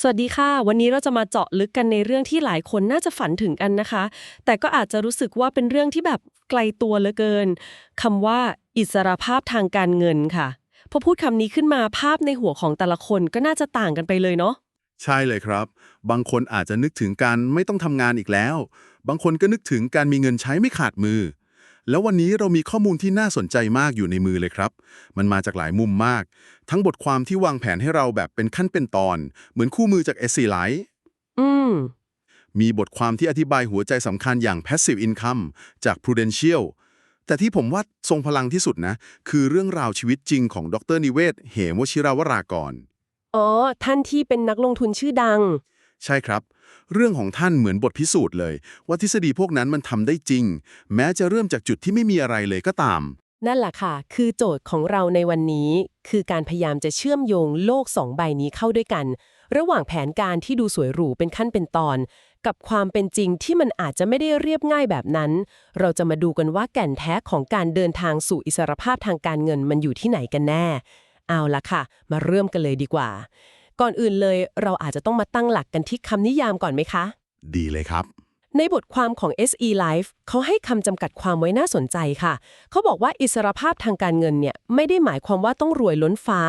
สวัสดีค่ะ วันนี้เราจะมาเจาะลึกกันในเรื่องที่หลายคนน่าจะฝันถึงกันนะคะ แต่ก็อาจจะรู้สึกว่าเป็นเรื่องที่แบบไกลตัวเหลือเกินคำว่า อิสรภาพทางการเงินค่ะพอพูดคำนี้ขึ้นมาภาพในหัวของแต่ละคนก็น่าจะต่างกันไปเลยเนาะใช่เลยครับ บางคนอาจจะนึกถึงการไม่ต้องทำงานอีกแล้ว บางคนก็นึกถึงการมีเงินใช้ไม่ขาดมือ แล้ววันนี้เรามีข้อมูลที่น่าสนใจมากอยู่ในมือเลยครับ มันมาจากหลายมุมมาก ทั้งบทความที่วางแผนให้เราแบบเป็นขั้นเป็นตอน เหมือนคู่มือจาก s อ l i อืมมีบทความที่อธิบายหัวใจสำคัญอย่าง passive income จาก Prudential แต่ที่ผมว่าทรงพลังที่สุดนะ คือเรื่องราวชีวิตจริงของดรนิเวศ เหมวชิราวรากรอ๋อ ท่านที่เป็นนักลงทุนชื่อดัง ใช่ครับ เรื่องของท่านเหมือนบทพิสูจน์เลย ว่าทฤษฎีพวกนั้นมันทำได้จริง แม้จะเริ่มจากจุดที่ไม่มีอะไรเลยก็ตาม นั่นแหละค่ะ คือโจทย์ของเราในวันนี้ คือการพยายามจะเชื่อมโยงโลกสองใบนี้เข้าด้วยกัน ระหว่างแผนการที่ดูสวยหรูเป็นขั้นเป็นตอน กับความเป็นจริงที่มันอาจจะไม่ได้เรียบง่ายแบบนั้น เราจะมาดูกันว่าแก่นแท้ของการเดินทางสู่อิสรภาพทางการเงินมันอยู่ที่ไหนกันแน่ เอาละค่ะ มาเริ่มกันเลยดีกว่า ก่อนอื่นเลยเราอาจจะต้องมาตั้งหลักกันที่คำนิยามก่อนไหมคะ ดีเลยครับ ในบทความของ SE Life เขาให้คำจำกัดความไว้น่าสนใจค่ะ เขาบอกว่าอิสรภาพทางการเงินเนี่ยไม่ได้หมายความว่าต้องรวยล้นฟ้า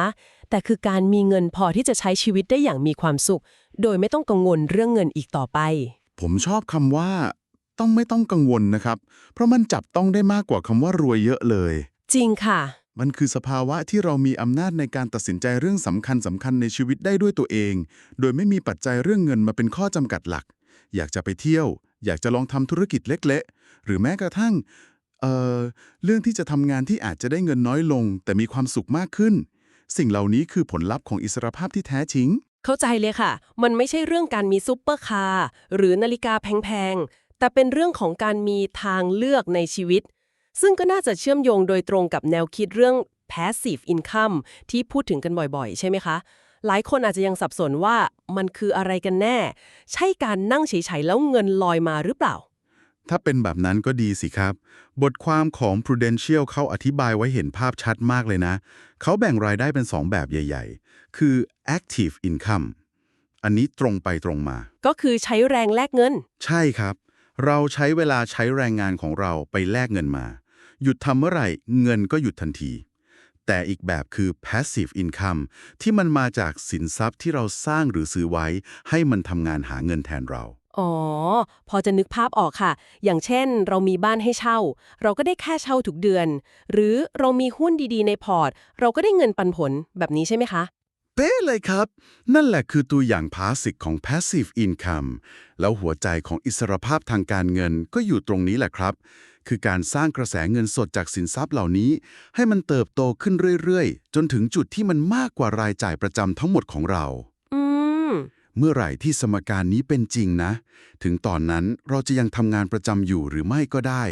แต่คือการมีเงินพอที่จะใช้ชีวิตได้อย่างมีความสุข โดยไม่ต้องกังวลเรื่องเงินอีกต่อไป ผมชอบคำว่า ต้องไม่ต้องกังวลนะครับ เพราะมันจับต้องได้มากกว่าคำว่ารวยเยอะเลย จริงค่ะ มันคือสภาวะที่เรามีอำนาจในการตัดสินใจเรื่องสำคัญสำคัญในชีวิตได้ด้วยตัวเอง โดยไม่มีปัจจัยเรื่องเงินมาเป็นข้อจำกัดหลัก อยากจะไปเที่ยว อยากจะลองทำธุรกิจเล็กๆ หรือแม้กระทั่งเอ่อเรื่องที่จะทำงานที่อาจจะได้เงินน้อยลง แต่มีความสุขมากขึ้น สิ่งเหล่านี้คือผลลัพธ์ของอิสรภาพที่แท้จริง เข้าใจเลยค่ะ มันไม่ใช่เรื่องการมีซุปเปอร์คาร์หรือนาฬิกาแพงๆแต่เป็นเรื่องของการมีทางเลือกในชีวิต ซึ่งก็น่าจะเชื่อมโยงโดยตรงกับแนวคิดเรื่อง passive income ที่พูดถึงกันบ่อยๆ ใช่ไหมคะ หลายคนอาจจะยังสับสนว่ามันคืออะไรกันแน่ ใช่การนั่งเฉยๆแล้วเงินลอยมาหรือเปล่า ถ้าเป็นแบบนั้นก็ดีสิครับ บทความของ Prudential เขาอธิบายไว้เห็นภาพชัดมากเลยนะ เขาแบ่งรายได้เป็น 2 แบบใหญ่ ๆ คือ active income อันนี้ตรงไปตรงมา ก็คือใช้แรงแลกเงิน ใช่ครับ เราใช้เวลาใช้แรงงานของเราไปแลกเงินมา หยุดทำเมื่อไหร่เงินก็หยุดทันที แต่อีกแบบคือ passive income ที่มันมาจากสินทรัพย์ที่เราสร้างหรือซื้อไว้ ให้มันทำงานหาเงินแทนเราอ๋อ พอจะนึกภาพออกค่ะ อย่างเช่น เรามีบ้านให้เช่า เราก็ได้แค่เช่าทุกเดือน หรือเรามีหุ้นดีๆในพอร์ต เราก็ได้เงินปันผลแบบนี้ใช่ไหมคะ เป๊ะเลยครับ นั่นแหละคือตัวอย่างพาสิกของ passive income แล้วหัวใจของอิสรภาพทางการเงินก็อยู่ตรงนี้แหละครับ คือการสร้างกระแสเงินสดจากสินทรัพย์เหล่านี้ ให้มันเติบโตขึ้นเรื่อยๆ จนถึงจุดที่มันมากกว่ารายจ่ายประจำทั้งหมดของเราอืมเมื่อไหร่ที่สมการนี้เป็นจริงนะ ถึงตอนนั้นเราจะยังทำงานประจำอยู่หรือไม่ก็ได้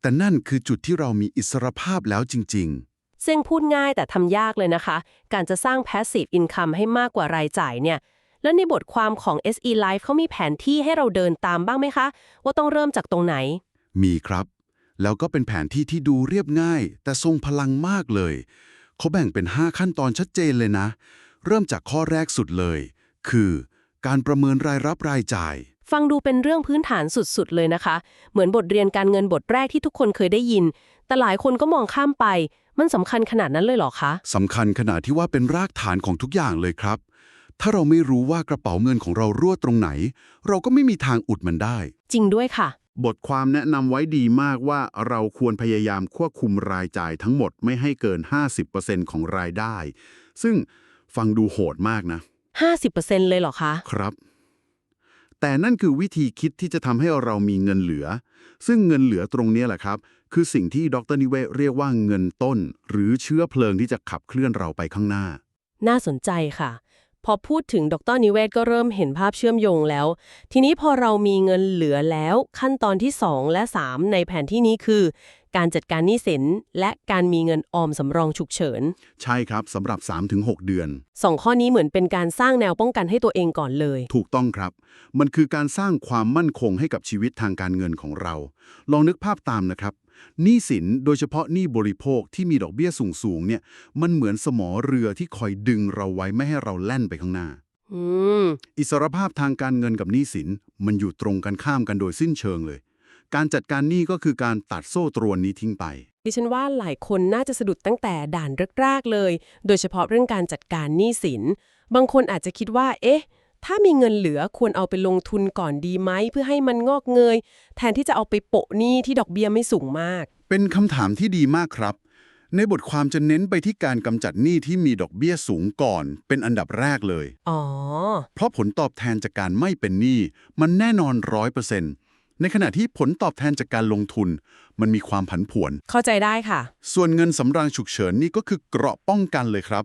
แต่นั่นคือจุดที่เรามีอิสรภาพแล้วจริง ๆ ซึ่งพูดง่ายแต่ทำยากเลยนะคะ การจะสร้าง passive income ให้มากกว่ารายจ่ายเนี่ย แล้วในบทความของ SE Life เขามีแผนที่ให้เราเดินตามบ้างไหมคะ ว่าต้องเริ่มจากตรงไหน มีครับ แล้วก็เป็นแผนที่ที่ดูเรียบง่าย แต่ทรงพลังมากเลย เขาแบ่งเป็น 5 ขั้นตอนชัดเจนเลยนะ เริ่มจากข้อแรกสุดเลย คือ การประเมินรายรับรายจ่าย ฟังดูเป็นเรื่องพื้นฐานสุดๆ เลยนะคะ เหมือนบทเรียนการเงินบทแรกที่ทุกคนเคยได้ยิน แต่หลายคนก็มองข้ามไป มันสำคัญขนาดนั้นเลยเหรอคะสำคัญขนาดที่ว่าเป็นรากฐานของทุกอย่างเลยครับ ถ้าเราไม่รู้ว่ากระเป๋าเงินของเรารั่วตรงไหน เราก็ไม่มีทางอุดมันได้ จริงด้วยค่ะ บทความแนะนำไว้ดีมากว่าเราควรพยายามควบคุมรายจ่ายทั้งหมดไม่ให้เกิน 50%ของรายได้ ซึ่งฟังดูโหดมากนะ 50%เลยเหรอคะ ครับ แต่นั่นคือวิธีคิดที่จะทำให้เรามีเงินเหลือ ซึ่งเงินเหลือตรงเนี้ยแหละครับ คือสิ่งที่ดรนิเวศเรียกว่าเงินต้น หรือเชื้อเพลิงที่จะขับเคลื่อนเราไปข้างหน้า น่าสนใจค่ะ พอพูดถึงดรนิเวศก็เริ่มเห็นภาพเชื่อมโยงแล้ว ทีนี้พอเรามีเงินเหลือแล้ว ขั้นตอนที่ 2 และ 3 ในแผนที่นี้คือ การจัดการหนี้สินและการมีเงินออมสำรองฉุกเฉิน ใช่ครับสำหรับ 3-6 เดือนสองข้อนี้เหมือนเป็นการสร้างแนวป้องกันให้ตัวเองก่อนเลย ถูกต้องครับ มันคือการสร้างความมั่นคงให้กับชีวิตทางการเงินของเรา ลองนึกภาพตามนะครับ หนี้สินโดยเฉพาะหนี้บริโภคที่มีดอกเบี้ยสูงๆเนี่ยมันเหมือนสมอเรือที่คอยดึงเราไว้ไม่ให้เราแล่นไปข้างหน้าออืมอิสรภาพทางการเงินกับหนี้สินมันอยู่ตรงกันข้ามกันโดยสิ้นเชิงเลย การจัดการหนี้ก็คือการตัดโซ่ตรวนนี้ทิ้งไป ดิฉันว่าหลายคนน่าจะสะดุดตั้งแต่ด่านแรกๆเลย โดยเฉพาะเรื่องการจัดการหนี้สิน บางคนอาจจะคิดว่า เอ๊ะ ถ้ามีเงินเหลือควรเอาไปลงทุนก่อนดีไหมเพื่อให้มันงอกเงย แทนที่จะเอาไปโปะหนี้ที่ดอกเบี้ยไม่สูงมาก เป็นคำถามที่ดีมากครับ ในบทความจะเน้นไปที่การกำจัดหนี้ที่มีดอกเบี้ยสูงก่อน เป็นอันดับแรกเลย อ๋อ เพราะผลตอบแทนจากการไม่เป็นหนี้มันแน่นอนร้อยเปอร์เซ็นต์ในขณะที่ผลตอบแทนจากการลงทุน มันมีความผันผวน เข้าใจได้ค่ะ ส่วนเงินสำรางฉุกเฉินนี่ก็คือเกราะป้องกันเลยครับ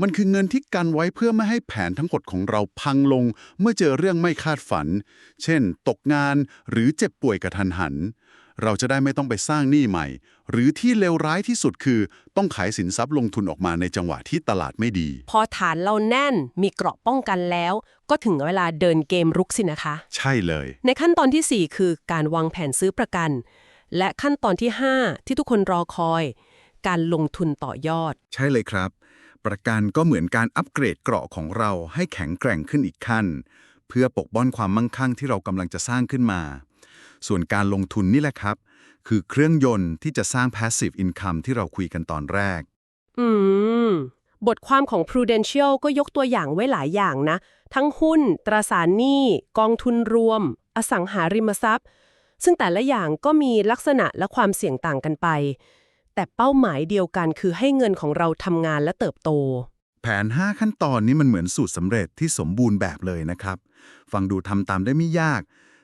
มันคือเงินที่กันไว้เพื่อไม่ให้แผนทั้งหมดของเราพังลง เมื่อเจอเรื่องไม่คาดฝัน เช่น ตกงานหรือเจ็บป่วยกระทันหัน เราจะได้ไม่ต้องไปสร้างหนี้ใหม่ หรือที่เลวร้ายที่สุดคือ ต้องขายสินทรัพย์ลงทุนออกมาในจังหวะที่ตลาดไม่ดี พอฐานเราแน่นมีเกราะป้องกันแล้ว ก็ถึงเวลาเดินเกมรุกสินะคะ ใช่เลย ในขั้นตอนทีสี่4 คือการวางแผนซื้อประกัน และขั้นตอนที่ 5 ที่ทุกคนรอคอย การลงทุนต่อยอด ใช่เลยครับ ประกันก็เหมือนการอัปเกรดเกราะของเราให้แข็งแกร่งขึ้นอีกขั้น เพื่อปกป้องความมั่งคั่งที่เรากำลังจะสร้างขึ้นมา ส่วนการลงทุนนี่แหละครับ คือเครื่องยนต์ที่จะสร้าง passive income ที่เราคุยกันตอนแรก อืม บทความของ Prudential ก็ยกตัวอย่างไว้หลายอย่างนะ ทั้งหุ้น ตราสารหนี้ กองทุนรวม อสังหาริมทรัพย์ ซึ่งแต่ละอย่างก็มีลักษณะและความเสี่ยงต่างกันไป แต่เป้าหมายเดียวกันคือให้เงินของเราทำงานและเติบโต แผน 5 ขั้นตอนนี้มันเหมือนสูตรสำเร็จที่สมบูรณ์แบบเลยนะครับ ฟังดูทำตามได้ไม่ยาก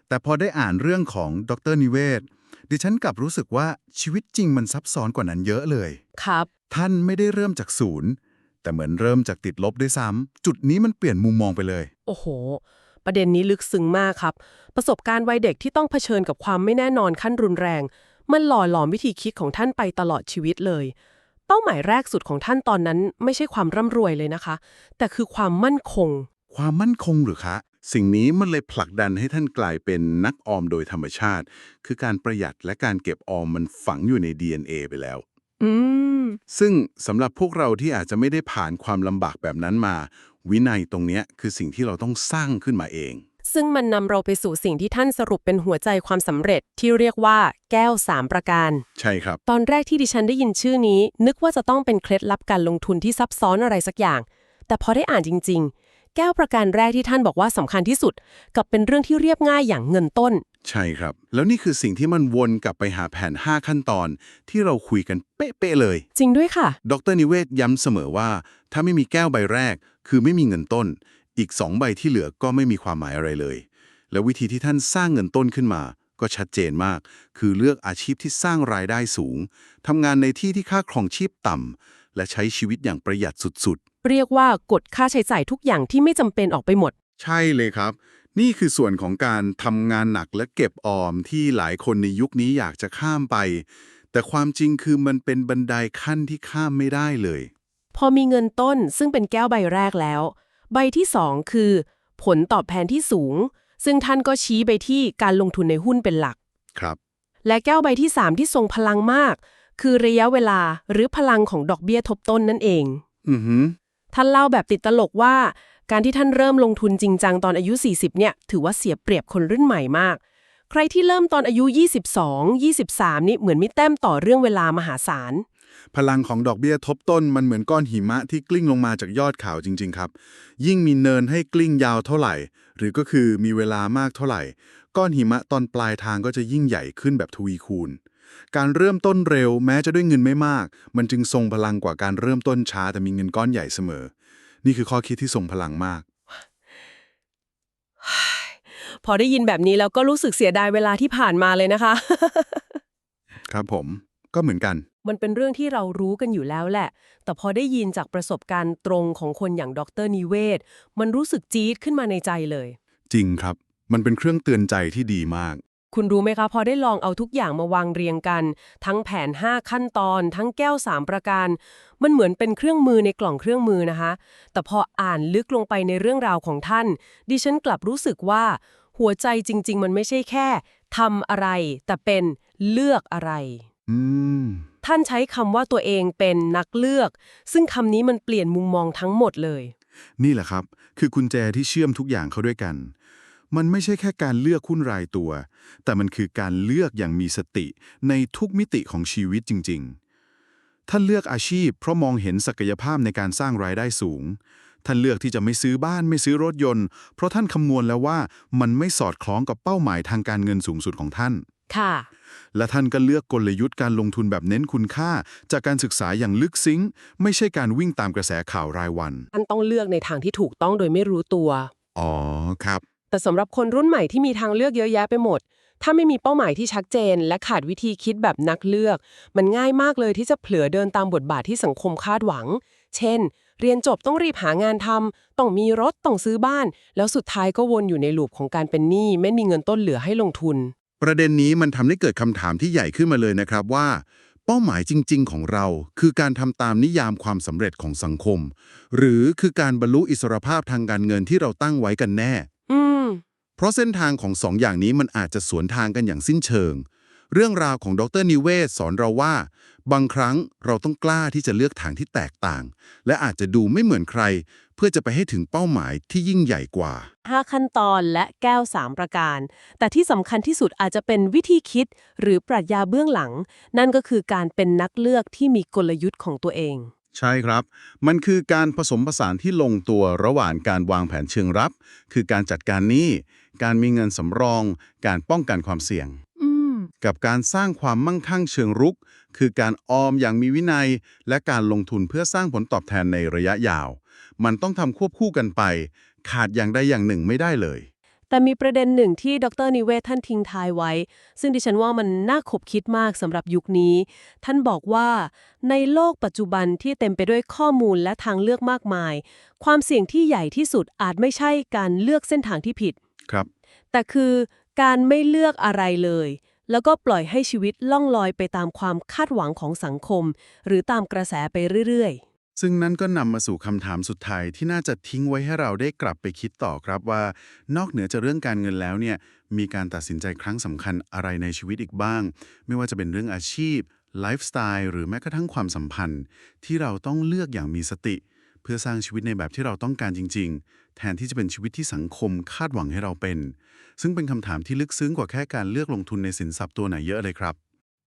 แต่พอได้อ่านเรื่องของดรนิเวศน์ดิฉันกลับรู้สึกว่าชีวิตจริงมันซับซ้อนกว่านั้นเยอะเลย ครับ ท่านไม่ได้เริ่มจากศูนย์ แต่เหมือนเริ่มจากติดลบด้วยซ้ำจุดนี้มันเปลี่ยนมุมมองไปเลย โอ้โห ประเด็นนี้ลึกซึ้งมากครับ ประสบการณ์วัยเด็กที่ต้องเผชิญกับความไม่แน่นอนขั้นรุนแรง มันหล่อหลอมวิธีคิดของท่านไปตลอดชีวิตเลย เป้าหมายแรกสุดของท่านตอนนั้นไม่ใช่ความร่ำรวยเลยนะคะ แต่คือความมั่นคง ความมั่นคงหรือคะ สิ่งนี้มันเลยผลักดันให้ท่านกลายเป็นนักออมโดยธรรมชาติ คือการประหยัดและการเก็บออมมันฝังอยู่ใน DNA ไปแล้ว อืม ซึ่งสำหรับพวกเราที่อาจจะไม่ได้ผ่านความลำบากแบบนั้นมา วินัยตรงเนี้ยคือสิ่งที่เราต้องสร้างขึ้นมาเอง ซึ่งมันนำเราไปสู่สิ่งที่ท่านสรุปเป็นหัวใจความสำเร็จที่เรียกว่าแก้วสามประการ ใช่ครับ ตอนแรกที่ดิฉันได้ยินชื่อนี้ นึกว่าจะต้องเป็นเคล็ดลับการลงทุนที่ซับซ้อนอะไรสักอย่าง แต่พอได้อ่านจริง ๆ แก้วประการแรกที่ท่านบอกว่าสำคัญที่สุดกลับเป็นเรื่องที่เรียบง่ายอย่างเงินต้น ใช่ครับ แล้วนี่คือสิ่งที่มันวนกลับไปหาแผน 5 ขั้นตอน ที่เราคุยกันเป๊ะๆเลย จริงด้วยค่ะ ดรนิเวศน์ย้ำเสมอว่า ถ้าไม่มีแก้วใบแรก คือไม่มีเงินต้น อีก 2 ใบที่เหลือก็ไม่มีความหมายอะไรเลย แล้ววิธีที่ท่านสร้างเงินต้นขึ้นมา ก็ชัดเจนมาก คือเลือกอาชีพที่สร้างรายได้สูงทำงานในที่ที่ค่าครองชีพต่ำและใช้ชีวิตอย่างประหยัดสุดๆ เรียกว่ากดค่าใช้จ่ายทุกอย่างที่ไม่จำเป็นออกไปหมด ใช่เลยครับ นี่คือส่วนของการทำงานหนักและเก็บออมที่หลายคนในยุคนี้อยากจะข้ามไป แต่ความจริงคือมันเป็นบันไดขั้นที่ข้ามไม่ได้เลย พอมีเงินต้นซึ่งเป็นแก้วใบแรกแล้ว ใบที่ 2 คือ ผลตอบแทนที่สูง ซึ่งท่านก็ชี้ไปที่การลงทุนในหุ้นเป็นหลัก ครับ และแก้วใบที่ 3 ที่ทรงพลังมาก คือระยะเวลาหรือพลังของดอกเบี้ยทบต้นนั่นเอง อือหือท่านเล่าแบบติดตลกว่า การที่ท่านเริ่มลงทุนจริงจังตอนอายุ 40 เนี่ย ถือว่าเสียเปรียบคนรุ่นใหม่มาก ใครที่เริ่มตอนอายุ 22 23 นี่เหมือนมีแต้มต่อเรื่องเวลามหาศาล พลังของดอกเบี้ยทบต้นมันเหมือนก้อนหิมะที่กลิ้งลงมาจากยอดเขาจริง ๆ ครับ ยิ่งมีเนินให้กลิ้งยาวเท่าไหร่ หรือก็คือมีเวลามากเท่าไหร่ ก้อนหิมะตอนปลายทางก็จะยิ่งใหญ่ขึ้นแบบทวีคูณ การเริ่มต้นเร็วแม้จะด้วยเงินไม่มาก มันจึงทรงพลังกว่าการเริ่มต้นช้าแต่มีเงินก้อนใหญ่เสมอ นี่คือข้อคิดที่ทรงพลังมากพอได้ยินแบบนี้แล้วก็รู้สึกเสียดายเวลาที่ผ่านมาเลยนะคะ ครับผมก็เหมือนกัน มันเป็นเรื่องที่เรารู้กันอยู่แล้วแหละ แต่พอได้ยินจากประสบการณ์ตรงของคนอย่างดรนิเวศน์มันรู้สึกจี๊ดขึ้นมาในใจเลย จริงครับ มันเป็นเครื่องเตือนใจที่ดีมาก คุณรู้ไหมคะ พอได้ลองเอาทุกอย่างมาวางเรียงกัน ทั้งแผน 5 ขั้นตอน ทั้งแก้ว 3 ประการ มันเหมือนเป็นเครื่องมือในกล่องเครื่องมือนะคะ แต่พออ่านลึกลงไปในเรื่องราวของท่าน ดิฉันกลับรู้สึกว่า หัวใจจริง ๆ มันไม่ใช่แค่ทำอะไร แต่เป็นเลือกอะไร อืม ท่านใช้คำว่าตัวเองเป็นนักเลือก ซึ่งคำนี้มันเปลี่ยนมุมมองทั้งหมดเลย นี่แหละครับ คือกุญแจที่เชื่อมทุกอย่างเข้าด้วยกัน มันไม่ใช่แค่การเลือกหุ้นรายตัว แต่มันคือการเลือกอย่างมีสติในทุกมิติของชีวิตจริง ๆ ท่านเลือกอาชีพ เพราะมองเห็นศักยภาพในการสร้างรายได้สูง ท่านเลือกที่จะไม่ซื้อบ้านไม่ซื้อรถยนต์ เพราะท่านคำนวณแล้วว่ามันไม่สอดคล้องกับเป้าหมายทางการเงินสูงสุดของท่าน ค่ะ และท่านก็เลือกกลยุทธ์การลงทุนแบบเน้นคุณค่า จากการศึกษาอย่างลึกซึ้ง ไม่ใช่การวิ่งตามกระแสข่าวรายวัน ท่านต้องเลือกในทางที่ถูกต้องโดยไม่รู้ตัว อ๋อครับ แต่สำหรับคนรุ่นใหม่ที่มีทางเลือกเยอะแยะไปหมด ถ้าไม่มีเป้าหมายที่ชัดเจน และขาดวิธีคิดแบบนักเลือก มันง่ายมากเลยที่จะเผลอเดินตามบทบาทที่สังคมคาดหวัง เช่น เรียนจบต้องรีบหางานทำต้องมีรถต้องซื้อบ้าน แล้วสุดท้ายก็วนอยู่ในลูปของการเป็นหนี้ไม่มีเงินต้นเหลือให้ลงทุน ประเด็นนี้มันทำให้เกิดคำถามที่ใหญ่ขึ้นมาเลยนะครับว่า เป้าหมายจริง ๆ ของเรา คือการทำตามนิยามความสำเร็จของสังคม หรือคือการบรรลุอิสรภาพทางการเงินที่เราตั้งไว้กันแน่ อืม เพราะเส้นทางของสองอย่างนี้มันอาจจะสวนทางกันอย่างสิ้นเชิง เรื่องราวของดรนิเวศสอนเราว่า บางครั้งเราต้องกล้าที่จะเลือกทางที่แตกต่าง และอาจจะดูไม่เหมือนใคร เพื่อจะไปให้ถึงเป้าหมายที่ยิ่งใหญ่กว่า 5 ขั้นตอนและแก้ว 3 ประการ แต่ที่สำคัญที่สุดอาจจะเป็นวิธีคิดหรือปรัชญาเบื้องหลัง นั่นก็คือการเป็นนักเลือกที่มีกลยุทธ์ของตัวเอง ใช่ครับ มันคือการผสมผสานที่ลงตัวระหว่างการวางแผนเชิงรับ คือการจัดการหนี้การมีเงินสำรอง การป้องกันความเสี่ยงอืมกับการสร้างความมั่งคั่งเชิงรุก คือการออมอย่างมีวินัย และการลงทุนเพื่อสร้างผลตอบแทนในระยะยาว มันต้องทำควบคู่กันไป ขาดอย่างใดอย่างหนึ่งไม่ได้เลย แต่มีประเด็นหนึ่งที่ดรนิเวศท่านทิ้งท้ายไว้ ซึ่งดิฉันว่ามันน่าขบคิดมากสำหรับยุคนี้ ท่านบอกว่า ในโลกปัจจุบันที่เต็มไปด้วยข้อมูลและทางเลือกมากมาย ความเสี่ยงที่ใหญ่ที่สุดอาจไม่ใช่การเลือกเส้นทางที่ผิดครับ แต่คือการไม่เลือกอะไรเลย แล้วก็ปล่อยให้ชีวิตล่องลอยไปตามความคาดหวังของสังคม หรือตามกระแสไปเรื่อย ซึ่งนั่นก็นำมาสู่คำถามสุดท้ายที่น่าจะทิ้งไว้ให้เราได้กลับไปคิดต่อครับว่า นอกเหนือจากเรื่องการเงินแล้วเนี่ยมีการตัดสินใจครั้งสำคัญอะไรในชีวิตอีกบ้าง ไม่ว่าจะเป็นเรื่องอาชีพไลฟ์สไตล์หรือแม้กระทั่งความสัมพันธ์ ที่เราต้องเลือกอย่างมีสติ เพื่อสร้างชีวิตในแบบที่เราต้องการจริง ๆ แทนที่จะเป็นชีวิตที่สังคมคาดหวังให้เราเป็น ซึ่งเป็นคำถามที่ลึกซึ้งกว่าแค่การเลือกลงทุนในสินทรัพย์ตัวไหนเยอะเลยครับ